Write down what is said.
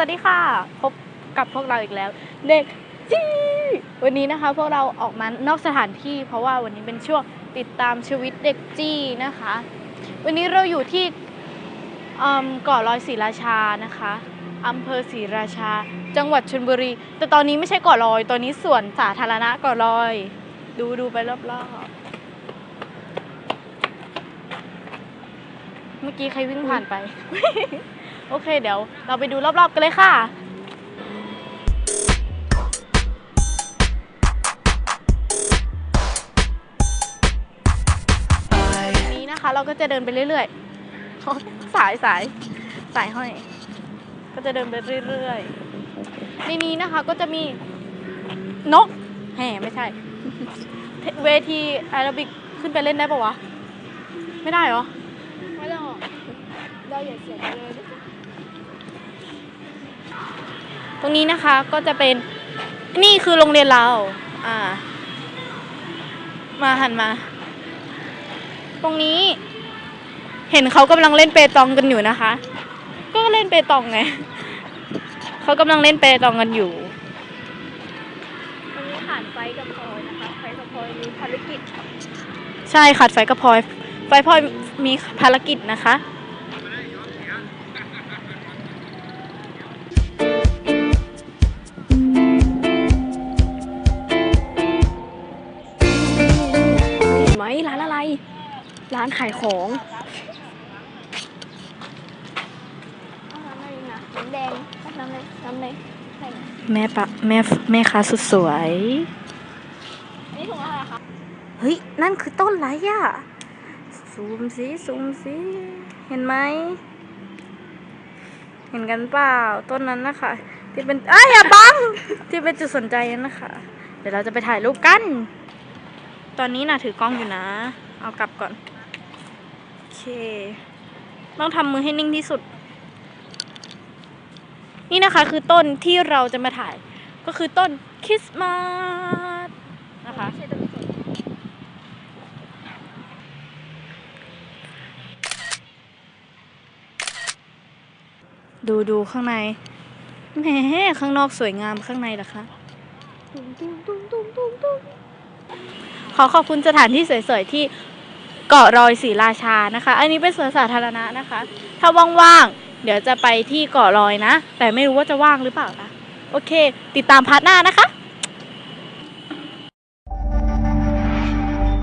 วัสดีค่ะ พบกับพวกเราอีกแล้ว เด็กจี้วันนี้นะคะพวกเราออกมานอกสถานที่ เพราะว่าวันนี้เป็นช่วงติดตามชีวิตเด็กจี้นะคะ วันนี้เราอยู่ที่อืมเกาะลอยศรีราชานะคะอำเภอศรีราชา จังหวัดชลบุรี แต่ตอนนี้ไม่ใช่เกาะลอย ตอนนี้สวนสาธารณะเกาะลอย ดูดูไปรอบๆเมื่อกี้ใครวิ่งผ่านไป โอเค เดี๋ยวเราไปดูรอบๆกันเลยค่ะทีนี้นะคะเราก็จะเดินไปเรื่อยๆโอ๊ยสายสายสายห้อย ก็จะเดินไปเรื่อยๆ ในนี้นะคะก็จะมีนกแห่ไม่ใช่ เวทีแอโรบิกขึ้นไปเล่นได้ปะวะ ไม่ได้เหรอ ไม่ต้องเราอย่าเสียงเลยตรงนี้นะคะก็จะเป็นนี่คือโรงเรียนเรา อ่า มาหันมา ตรงนี้ เห็นเขากำลังเล่นเปตองกันอยู่นะคะ ก็เล่นเปตองไงเขากำลังเล่นเปตองกันอยู่ตรงนี้ผ่านไฟกับพลอยนะคะไฟกับพลอยมีภารกิจ ใช่ขาดไฟกระพลอย ไฟพลอย มีภารกิจนะคะเห็นไหมร้านอะไร ร้านขายของเอาน้ำอะไรนะน้ำแดงน้ำเลยน้ำเลยใส่แม่ปะแม่แม่ค้าสุดสวยนี่ถุงอะไรคะเฮ้ย นั่นคือต้นอะไรอะ ซูมสิซูมสิเห็นไหม เห็นกันเปล่าต้นนั้นนะคะ ที่เป็นอ้ยอย่าบัง ที่เป็นจุดสนใจนั่นนะคะ เดี๋ยวเราจะไปถ่ายรูปกัน ตอนนี้น่ะถือกล้องอยู่นะ เอากลับก่อน โอเค ต้องทำมือให้นิ่งที่สุด นี่นะคะคือต้นที่เราจะมาถ่าย ก็คือต้นคริสต์มาสนะคะ ไม่ใช่ต้นสน ดูดูข้างในแหมข้างนอกสวยงามข้างในล่ะคะตุ้มตุ้มตุ้มตุ้มตุ้มตุ้มขอขอบคุณสถานที่สวยๆที่เกาะรอยศรีราชานะคะ อันนี้เป็นสวนสาธารณะนะคะ ถ้าว่างๆ เดี๋ยวจะไปที่เกาะรอยนะ แต่ไม่รู้ว่าจะว่างหรือเปล่านะ โอเค ติดตามพาร์ทหน้านะคะ